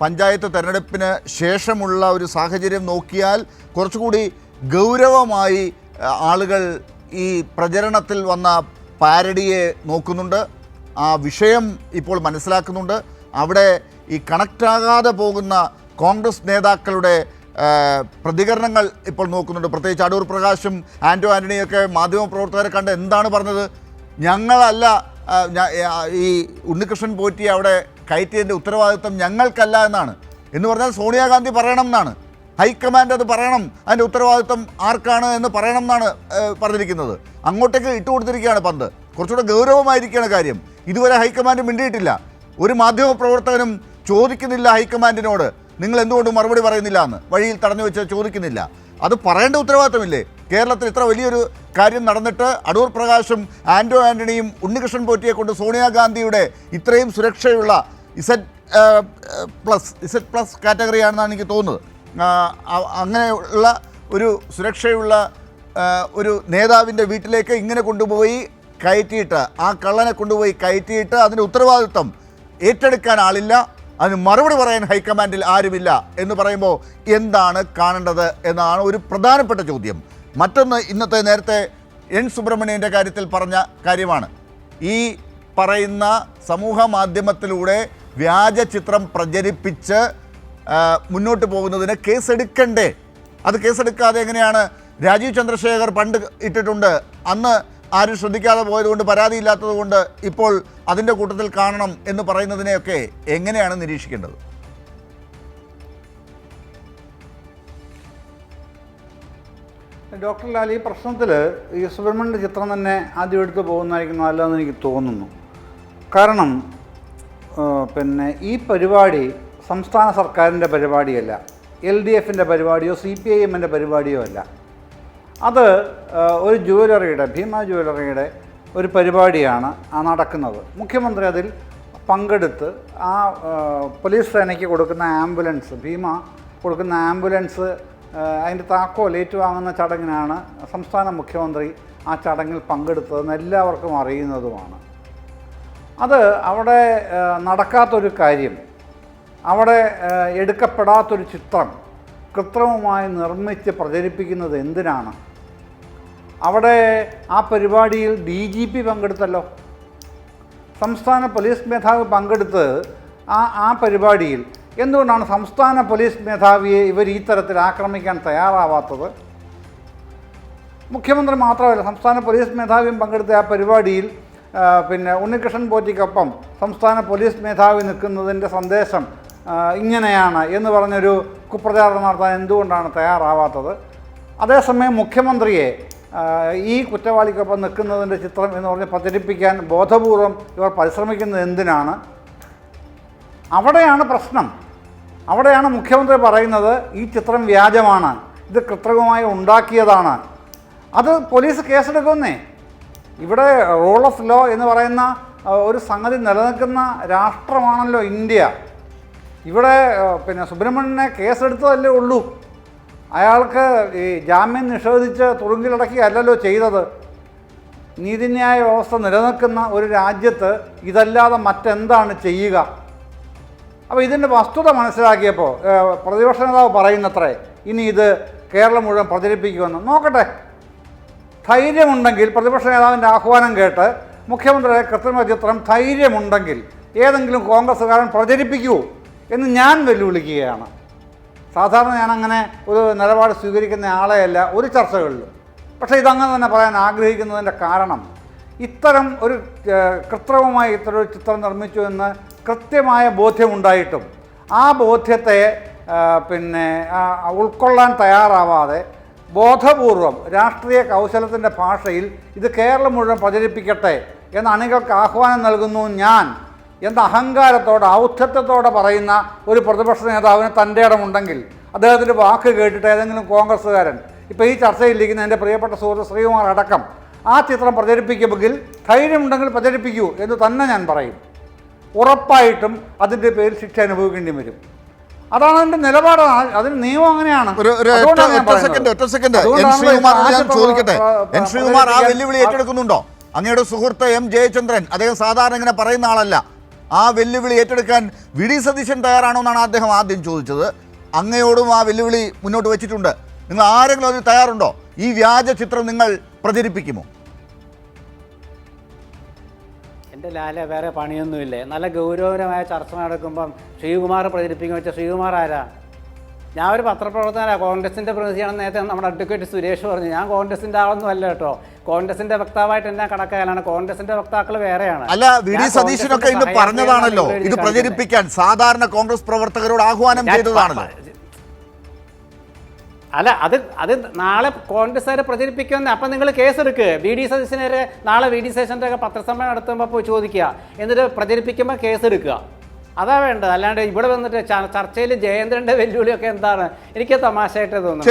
പഞ്ചായത്ത് തെരഞ്ഞെടുപ്പിന് ശേഷമുള്ള ഒരു സാഹചര്യം നോക്കിയാൽ കുറച്ചുകൂടി ഗൗരവമായി ആളുകൾ ഈ പ്രചരണത്തിൽ വന്ന പാരഡിയെ നോക്കുന്നുണ്ട്. ആ വിഷയം ഇപ്പോൾ മനസ്സിലാക്കുന്നുണ്ട്. അവിടെ ഈ കണക്റ്റാകാതെ പോകുന്ന കോൺഗ്രസ് നേതാക്കളുടെ പ്രതികരണങ്ങൾ ഇപ്പോൾ നോക്കുന്നുണ്ട്. പ്രത്യേകിച്ച് അടൂർ പ്രകാശും ആന്റോ ആന്റണിയൊക്കെ മാധ്യമപ്രവർത്തകരെ കണ്ട് എന്താണ് പറഞ്ഞത്? ഞങ്ങളല്ല ഈ ഉണ്ണികൃഷ്ണൻ പോറ്റി അവിടെ കയറ്റിയതിന്റെ ഉത്തരവാദിത്വം ഞങ്ങൾക്കല്ല എന്നാണ്. എന്ന് പറഞ്ഞാൽ സോണിയാഗാന്ധി പറയണം എന്നാണ്. ഹൈക്കമാൻഡ് അത് പറയണം. അതിന്റെ ഉത്തരവാദിത്വം ആർക്കാണ് എന്ന് പറയണം എന്നാണ് പറഞ്ഞിരിക്കുന്നത്. അങ്ങോട്ടേക്ക് ഇട്ട് കൊടുത്തിരിക്കുകയാണ് പന്ത്. കുറച്ചുകൂടെ ഗൗരവമായിരിക്കുകയാണ് കാര്യം. ഇതുവരെ ഹൈക്കമാൻഡ് മിണ്ടിയിട്ടില്ല. ഒരു മാധ്യമപ്രവർത്തകനും ചോദിക്കുന്നില്ല ഹൈക്കമാൻഡിനോട്. നിങ്ങൾ എന്തുകൊണ്ട് മറുപടി പറയുന്നില്ല എന്ന്. വഴിയിൽ തടഞ്ഞു വെച്ച് ചോദിക്കുന്നില്ല. അത് പറയേണ്ട ഉത്തരവാദിത്തമില്ലേ കേരളത്തിൽ ഇത്ര വലിയൊരു കാര്യം നടന്നിട്ട് അടൂർ പ്രകാശും ആൻഡോ ആന്റണിയും ഉണ്ണികൃഷ്ണൻ പോറ്റിയെ കൊണ്ട് സോണിയാഗാന്ധിയുടെ ഇത്രയും സുരക്ഷയുള്ള Z plus Z plus category ആണെന്നാണ് എനിക്ക് തോന്നുന്നത്. അങ്ങനെയുള്ള ഒരു സുരക്ഷയുള്ള ഒരു നേതാവിന്റെ വീട്ടിലേക്ക് ഇങ്ങനെ കൊണ്ടുപോയി കയറ്റിയിട്ട് ആ കള്ളനെ കൊണ്ടുപോയി കയറ്റിയിട്ട് അതിന്റെ ഉത്തരവാദിത്വം ഏറ്റെടുക്കാൻ ആളില്ല. അതിന് മറുപടി പറയാൻ ഹൈക്കമാൻഡിൽ ആരുമില്ല എന്ന് പറയുമ്പോൾ എന്താണ് കാണേണ്ടത് എന്നാണ് ഒരു പ്രധാനപ്പെട്ട ചോദ്യം. മറ്റൊന്ന് ഇന്നത്തെ നേരത്തെ എൻ സുബ്രഹ്മണ്യന്റെ കാര്യത്തിൽ പറഞ്ഞ കാര്യമാണ്. ഈ പറയുന്ന സമൂഹ മാധ്യമത്തിലൂടെ വ്യാജ ചിത്രം പ്രചരിപ്പിച്ച് മുന്നോട്ട് പോകുന്നതിന് കേസെടുക്കണ്ടേ? അത് കേസെടുക്കാതെ എങ്ങനെയാണ്? രാജീവ് ചന്ദ്രശേഖർ പണ്ട് ഇട്ടിട്ടുണ്ട്. അന്ന് ആരും ശ്രദ്ധിക്കാതെ പോയതുകൊണ്ട് പരാതിയില്ലാത്തത് കൊണ്ട് ഇപ്പോൾ അതിന്റെ കൂട്ടത്തിൽ കാണണം എന്ന് പറയുന്നതിനെയൊക്കെ എങ്ങനെയാണ് നിരീക്ഷിക്കേണ്ടത്? ഡോക്ടർ ലാൽ ഈ പ്രശ്നത്തിൽ ഈ സുബ്രഹ്മണ്യ ചിത്രം തന്നെ ആദ്യം എടുത്ത് പോകുന്നതായിരിക്കും നല്ലതെന്ന് എനിക്ക് തോന്നുന്നു. കാരണം പിന്നെ ഈ പരിപാടി സംസ്ഥാന സർക്കാരിന്റെ പരിപാടിയല്ല എൽ ഡി എഫിന്റെ പരിപാടിയോ സി പി ഐ എമ്മിന്റെ പരിപാടിയോ അല്ല. അത് ഒരു ജുവലറിയുടെ ഭീമ ജുവലറിയുടെ ഒരു പരിപാടിയാണ് ആ നടക്കുന്നത്. മുഖ്യമന്ത്രി അതിൽ പങ്കെടുത്ത് ആ പോലീസ് സേനയ്ക്ക് കൊടുക്കുന്ന ആംബുലൻസ് ഭീമ കൊടുക്കുന്ന ആംബുലൻസ് അതിന്റെ താക്കോൽ ഏറ്റുവാങ്ങുന്ന ചടങ്ങിനാണ് സംസ്ഥാന മുഖ്യമന്ത്രി ആ ചടങ്ങിൽ പങ്കെടുത്തതെന്ന് എല്ലാവർക്കും അറിയുന്നതുമാണ്. അത് അവിടെ നടക്കാത്തൊരു കാര്യം. അവിടെ എടുക്കപ്പെടാത്തൊരു ചിത്രം കൃത്രിമമായി നിർമ്മിച്ച് പ്രചരിപ്പിക്കുന്നത് എന്തിനാണ്? അവിടെ ആ പരിപാടിയിൽ ഡി ജി പി പങ്കെടുത്തല്ലോ. സംസ്ഥാന പോലീസ് മേധാവി പങ്കെടുത്ത് ആ ആ പരിപാടിയിൽ എന്തുകൊണ്ടാണ് സംസ്ഥാന പോലീസ് മേധാവിയെ ഇവർ ഈ തരത്തിൽ ആക്രമിക്കാൻ തയ്യാറാവാത്തത്? മുഖ്യമന്ത്രി മാത്രമല്ല സംസ്ഥാന പോലീസ് മേധാവിയും പങ്കെടുത്ത ആ പരിപാടിയിൽ പിന്നെ ഉണ്ണികൃഷ്ണൻ പോറ്റിക്കൊപ്പം സംസ്ഥാന പോലീസ് മേധാവി നിൽക്കുന്നതിന്റെ സന്ദേശം ഇങ്ങനെയാണ് എന്ന് പറഞ്ഞൊരു കുപ്രചാരണം നടത്താൻ എന്തുകൊണ്ടാണ് തയ്യാറാവാത്തത്? അതേസമയം മുഖ്യമന്ത്രിയെ ഈ കുറ്റവാളിക്കൊപ്പം നിൽക്കുന്നതിന്റെ ചിത്രം എന്ന് പറഞ്ഞ് പ്രചരിപ്പിക്കാൻ ബോധപൂർവം ഇവർ പരിശ്രമിക്കുന്നത് എന്തിനാണ്? അവിടെയാണ് പ്രശ്നം. അവിടെയാണ് മുഖ്യമന്ത്രി പറയുന്നത് ഈ ചിത്രം വ്യാജമാണ് ഇത് കൃത്രിമമായി ഉണ്ടാക്കിയതാണ്. അത് പോലീസ് കേസെടുക്കുന്നേ. ഇവിടെ റൂൾ ഓഫ് ലോ എന്ന് പറയുന്ന ഒരു സംഗതി നിലനിൽക്കുന്ന രാഷ്ട്രമാണല്ലോ ഇന്ത്യ. ഇവിടെ പിന്നെ സുബ്രഹ്മണ്യനെ കേസെടുത്തതല്ലേ ഉള്ളൂ. അയാൾക്ക് ഈ ജാമ്യം നിഷേധിച്ച് അല്ലല്ലോ ചെയ്തത്. നീതിന്യായ വ്യവസ്ഥ നിലനിൽക്കുന്ന ഒരു രാജ്യത്ത് ഇതല്ലാതെ മറ്റെന്താണ് ചെയ്യുക? അപ്പോൾ ഇതിന്റെ വസ്തുത മനസ്സിലാക്കിയപ്പോൾ പ്രതിപക്ഷ നേതാവ് പറയുന്നത്രേ ഇനി ഇത് കേരളം മുഴുവൻ പ്രചരിപ്പിക്കുമെന്ന്. നോക്കട്ടെ ധൈര്യമുണ്ടെങ്കിൽ പ്രതിപക്ഷ നേതാവിന്റെ ആഹ്വാനം കേട്ട് മുഖ്യമന്ത്രിയുടെ കൃത്രിമ ചിത്രം ധൈര്യമുണ്ടെങ്കിൽ ഏതെങ്കിലും കോൺഗ്രസ്സുകാരൻ പ്രചരിപ്പിക്കൂ എന്ന് ഞാൻ വെല്ലുവിളിക്കുകയാണ്. സാധാരണ ഞാനങ്ങനെ ഒരു നിലപാട് സ്വീകരിക്കുന്ന ആളെയല്ല ഒരു ചർച്ചകളിലും. പക്ഷേ ഇതങ്ങനെ തന്നെ പറയാൻ ആഗ്രഹിക്കുന്നതിന്റെ കാരണം ഇത്തരം ഒരു കൃത്രിമമായി ഇത്തരം ഒരു ചിത്രം നിർമ്മിച്ചു എന്ന് കൃത്യമായ ബോധ്യമുണ്ടായിട്ടും ആ ബോധ്യത്തെ പിന്നെ ഉൾക്കൊള്ളാൻ തയ്യാറാവാതെ ബോധപൂർവം രാഷ്ട്രീയ കൗശലത്തിന്റെ ഭാഷയിൽ ഇത് കേരളം മുഴുവൻ പ്രചരിപ്പിക്കട്ടെ എന്ന അണികൾക്ക് ആഹ്വാനം നൽകുന്നു ഞാൻ എന്ന അഹങ്കാരത്തോടെ ഔദ്ധത്യത്തോടെ പറയുന്ന ഒരു പ്രതിപക്ഷ നേതാവിന് തന്റെ ഇടമുണ്ടെങ്കിൽ അദ്ദേഹത്തിന്റെ വാക്ക് കേട്ടിട്ട് ഏതെങ്കിലും കോൺഗ്രസ്സുകാരൻ ഇപ്പോൾ ഈ ചർച്ചയിലിരിക്കുന്ന എന്റെ പ്രിയപ്പെട്ട സുഹൃത്ത് ശ്രീകുമാർ അടക്കം ആ ചിത്രം പ്രചരിപ്പിക്കുമെങ്കിൽ ധൈര്യമുണ്ടെങ്കിൽ പ്രചരിപ്പിക്കൂ എന്ന് തന്നെ ഞാൻ പറയും. ഉറപ്പായിട്ടും അതിന്റെ പേരിൽ ശിക്ഷ അനുഭവിക്കേണ്ടി വരും. അതാണ് അതിന്റെ നിലപാട്. അതിന് നിയമം അങ്ങനെയാണ്. ചോദിക്കട്ടെ? എൻ ശ്രീകുമാർ ആ വെല്ലുവിളി ഏറ്റെടുക്കുന്നുണ്ടോ? അങ്ങയുടെ സുഹൃത്ത് എം ജയചന്ദ്രൻ അദ്ദേഹം സാധാരണ ഇങ്ങനെ പറയുന്ന ആളല്ല. ആ വെല്ലുവിളി ഏറ്റെടുക്കാൻ വി ഡി സതീശൻ തയ്യാറാണോ എന്നാണ് അദ്ദേഹം ആദ്യം ചോദിച്ചത്. അങ്ങയോടും ആ വെല്ലുവിളി മുന്നോട്ട് വെച്ചിട്ടുണ്ട്. നിങ്ങൾ ആരെങ്കിലും അതിന് തയ്യാറുണ്ടോ? ഈ വ്യാജ ചിത്രം നിങ്ങൾ പ്രചരിപ്പിക്കുമോ? എന്റെ ലാല വേറെ പണിയൊന്നുമില്ലേ? നല്ല ഗൗരവപരമായ ചർച്ച നടക്കുമ്പം ശ്രീകുമാർ പ്രചരിപ്പിക്കുക വെച്ചാൽ ശ്രീകുമാർ ആരാ? ഞാൻ ഒരു പത്രപ്രവർത്തകനാണ് കോൺഗ്രസിന്റെ പ്രതിനിധിയാണെന്ന് നേരത്തെ നമ്മുടെ അഡ്വക്കേറ്റ് സുരേഷ് പറഞ്ഞു. ഞാൻ കോൺഗ്രസിന്റെ ആളൊന്നും അല്ല കേട്ടോ. കോൺഗ്രസിന്റെ വക്താവായിട്ട് എന്നെ കണക്കായാലാണ്? കോൺഗ്രസിന്റെ വക്താക്കൾ വേറെയാണ്. അല്ല വി. ഡി. സതീശനൊക്കെ ഇന്ന് പറഞ്ഞതാണല്ലോ. ഇത് പ്രചരിപ്പിക്കാൻ സാധാരണ കോൺഗ്രസ് പ്രവർത്തകരോട് ആഹ്വാനം ചെയ്തതാണല്ലോ. അല്ല അത് അത് നാളെ കോൺഗ്രസ് കോൺഗ്രസ്സുകാരെ പ്രചരിപ്പിക്കുമെന്ന് അപ്പം നിങ്ങൾ കേസെടുക്കുക വി ഡി സതീശനെതിരെ നാളെ വി ഡി സതീശന്റെ ഒക്കെ പത്രസമ്മേളനം നടത്തുമ്പോൾ പോയി ചോദിക്കുക. എന്നിട്ട് പ്രചരിപ്പിക്കുമ്പോൾ കേസെടുക്കുക. അതാ വേണ്ടത്. അല്ലാണ്ട് ഇവിടെ വന്നിട്ട് ചർച്ചയിൽ ജയേന്ദ്രന്റെ വെല്ലുവിളിയൊക്കെ എന്താണ്? എനിക്ക് തമാശയായിട്ട് തോന്നുന്നു